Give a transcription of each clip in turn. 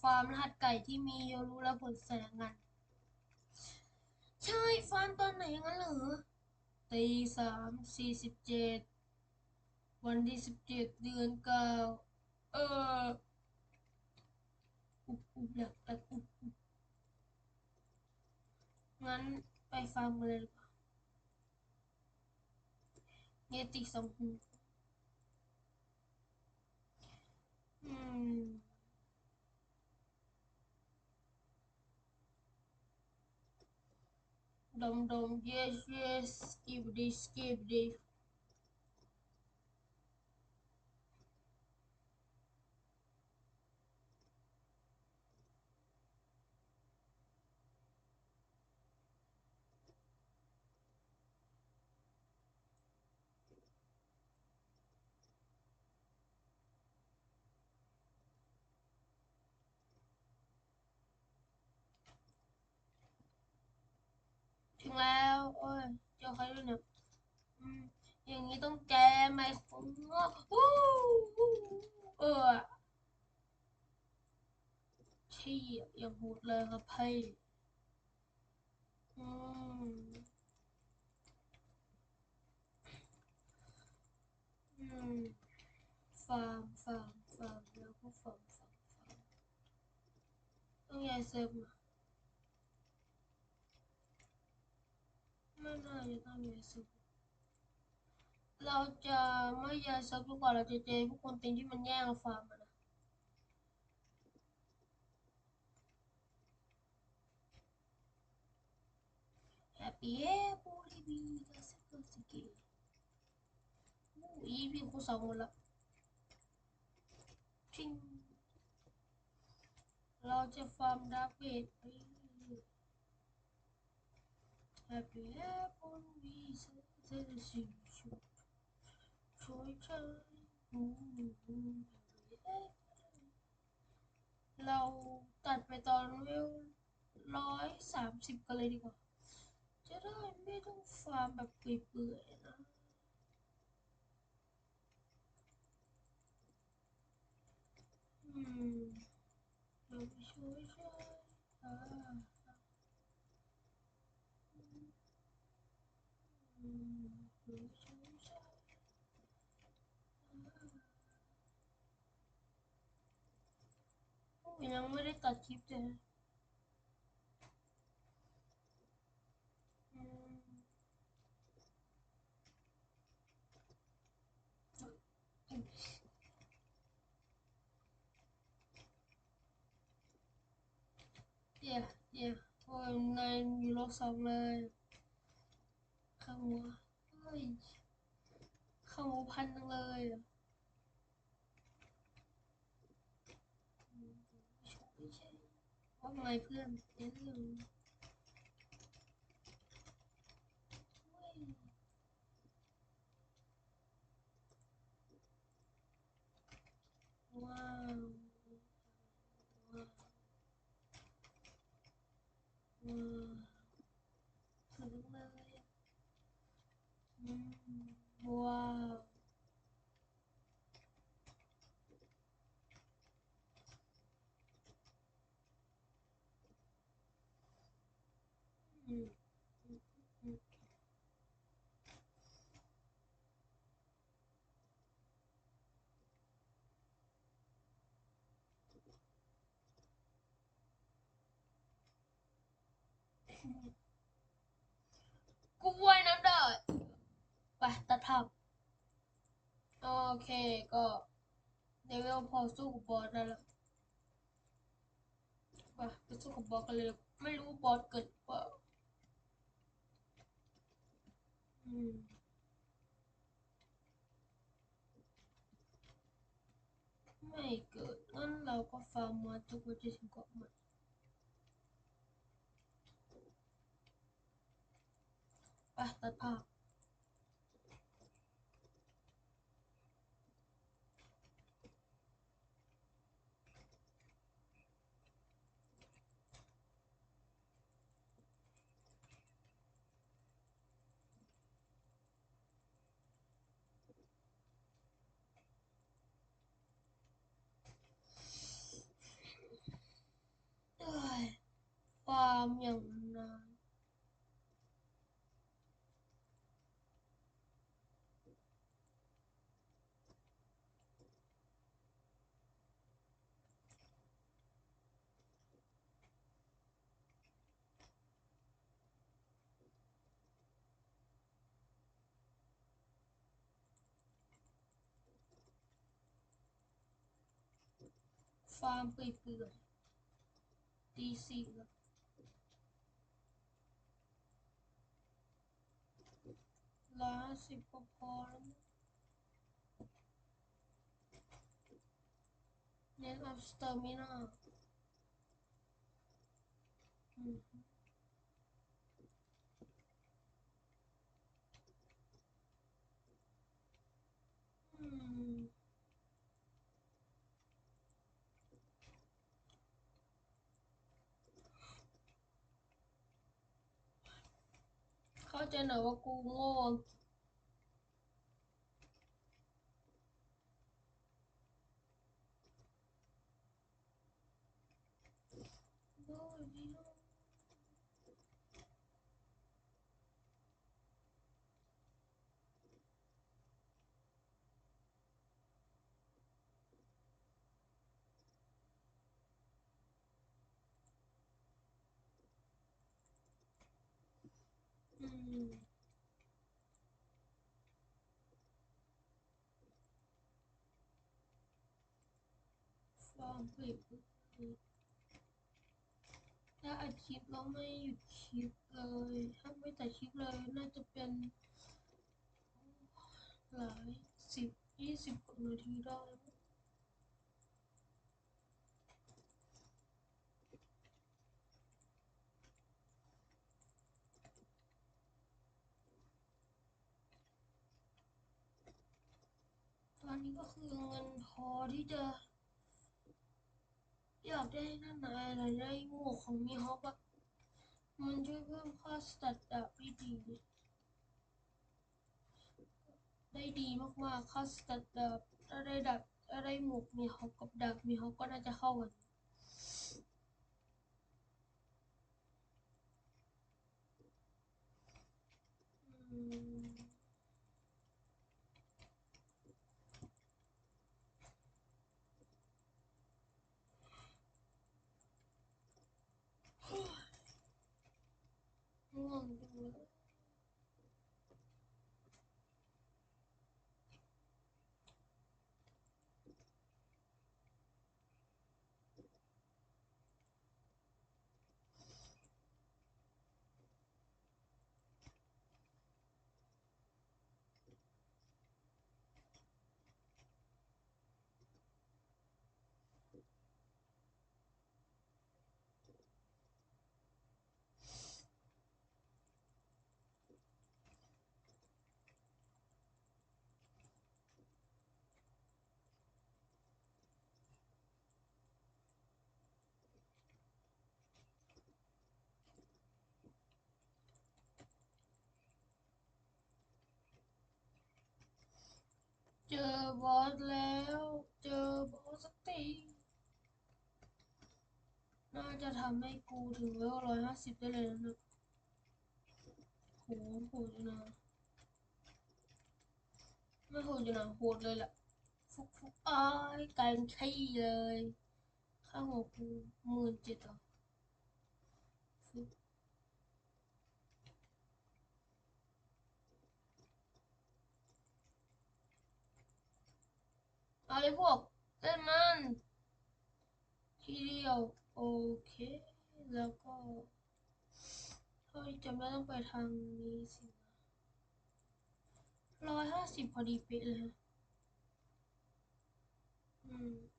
ฟาร์มรหัสไก่ที่มีโยรู้และผลแสดงงานใช่ฟาร์มตอนไหนงั้นเหรอตีสามสี่สิบเจ็ดวันที่สิบเจ็ดเดือนเก้าเอออุบอุบแหลกแหลกอุบอุบงั้นไปฟาร์มกันเลยดีกว่าเนติสองหูอืม Dum dum, yes, yes, skip this, skip this. งแล้ว โอ้ยเจอใครด้วยเนี่ยอย่างนี้ต้องแจมไมค์ของวู้วู้เออเชี่ยอย่างโหดเลยครับพี่อืมอืมฟาร์มฟาร์มฟาร์มแล้วก็ฟาร์มฟาร์มฟาร์มต้องย้ายเซิร์ฟมาไม่ น่าจะต้องย้าซิร์ฟเราจะไม่ย้าซิร์ฟดีกว่าเราจะเจอพวกคนตีนที่มันแย่งฟาร์มอะนะ Happy Happy Baby ก็สักก็สักกี่อู้อีพีคูสองหมดละทิ้งเราจะฟาร์มดาร์กเบดไป Happy Happy Baby สักก็สักกี่ช่วยฉันอู้หูเราตัดไปตอนเวลร้อยสามสิบกันเลยดีกว่า จะได้ไม่ต้องฟาร์มแบบเปื่อยๆนะอืมเราไปช่วยช่วยอ่าอืมเราไปช่ว ยช่วยอ่าโอ้ยยังไม่ได้ตัดคลิปเลยนะอืมเดี๋ยวเดี๋ยวโอ้ยนายอยู่โลกสองเลย ข้างหัวเฮ้ยข้างหัวพันจังเลยอะไม่ใช่ว่าไงเพื่อนเดี๋ยวเรื่องเฮ้ยว้าวว้าวว้าวสวยจังเลยอะอืมว้าว อืมอืมอืมกูว่ายน้ำได้ไปตัดภาพโอเคก็เลเวลพอสู้กับบอสได้แล้วไปไปสู้กับบอสกันเลย ไม่รู้บอสเกิดเปล่าอืม ไม่เกิดงั้นเราก็ฟาร์มมาจนกว่าจะถึงเกาะใหม่ไปตัดภาพ ฟาร์มเปื่อยๆตีสี่แล้วร้อยห้าสิบก็พอแล้วมั้งเน้นอัพสเตอร์มินาอืมอืม เข้าใจหน่อยว่ากูโง่โง่ดิโง่อืม ฟอร์มผิดถ้าอัดคลิปแล้วไม่หยุดคลิปเลย ถ้าไม่ตัดคลิปเลยน่าจะเป็นหลายสิบยี่สิบกว่านาทีได้ อนนี้ก็คือเงินพอที่จะ อยากได้นั่นนะอะไรได้หมวกของมีฮอปอะมันช่วยเพิ่มค่าสแตทดาบได้ดีได้ดีมากๆค่าสแตทดาบถ้าได้ดาบถ้าได้หมวกมีฮอปกับดาบมีฮอปก็น่าจะเข้ากันอืมง่วงจังเลย เจอบอสแล้ว เจอบอสสักทีน่าจะทำให้กูถึงเลเวลร้อยห้าสิบได้เลยนะโหโหดอยู่นะไม่โหดอยู่นะโหดเลยแหละฟุกฟุกอ้ายกลเป็นขี้เลยค่าหัวกูหมื่นเจ็ดอะฟุก เอาเลยพวกเล่นมันทีเดียวโอเค แล้วก็เฮ้ยจำได้ต้องไปทางนี้สิร้อยห้าสิบพอดีเป๊ะเลยฮะอืม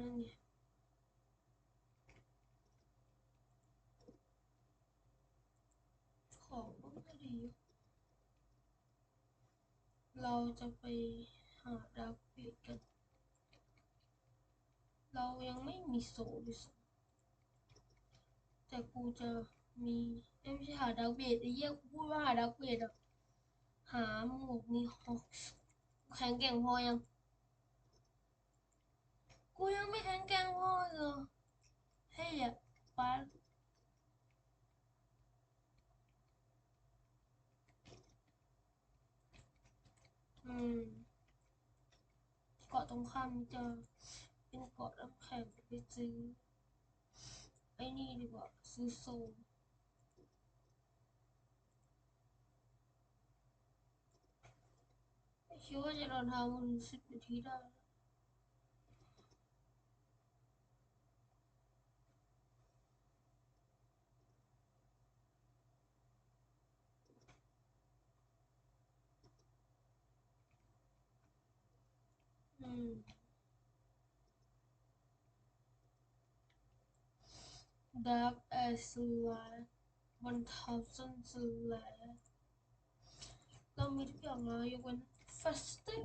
นั่นไงของมันก็ดีอยู่เราจะไปหาดาวเบดกัน เรายังไม่มีโซด้วยซ้ำแต่กูจะมีเอ้ยไม่ใช่หาดาวเบดไอ้เหี้ยกูพูดว่าหาดาวเบดอะหาหมวกมีฮอกแข็งแกร่งพอยัง กูยังไม่แข็งแกร่งพอเลยเฮ้ยอะไปละอืมเกาะตรงข้ามจะเป็นเกาะน้ำแข็งไปซื้อไอ้นี่ดีกว่าซื้อโซคิดว่าจะเดินทางมาถึงสิบนาทีได้ อืม Dark as light one thousand light เรามีทุกอย่างแล้วยกเว้น fasting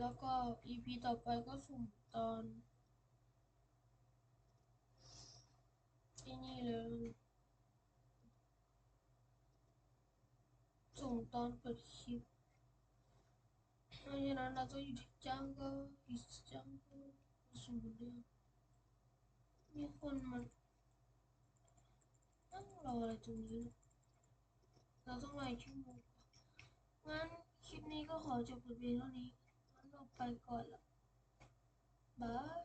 แล้วก็ EP ต่อไปก็สุ่มตอนไอ้นี่เลยสุ่มตอนเปิดคลิป เพราะฉะนั้นเราต้องอยู่ที่จังก็อีสจังก็สูงเดียวมีคนมานั่งรออะไรตรงนี้นะเราต้องรอชั่วโมงงั้นคลิปนี้ก็ขอจบแต่เพียงเท่านี้งั้นเราไปก่อนละบาย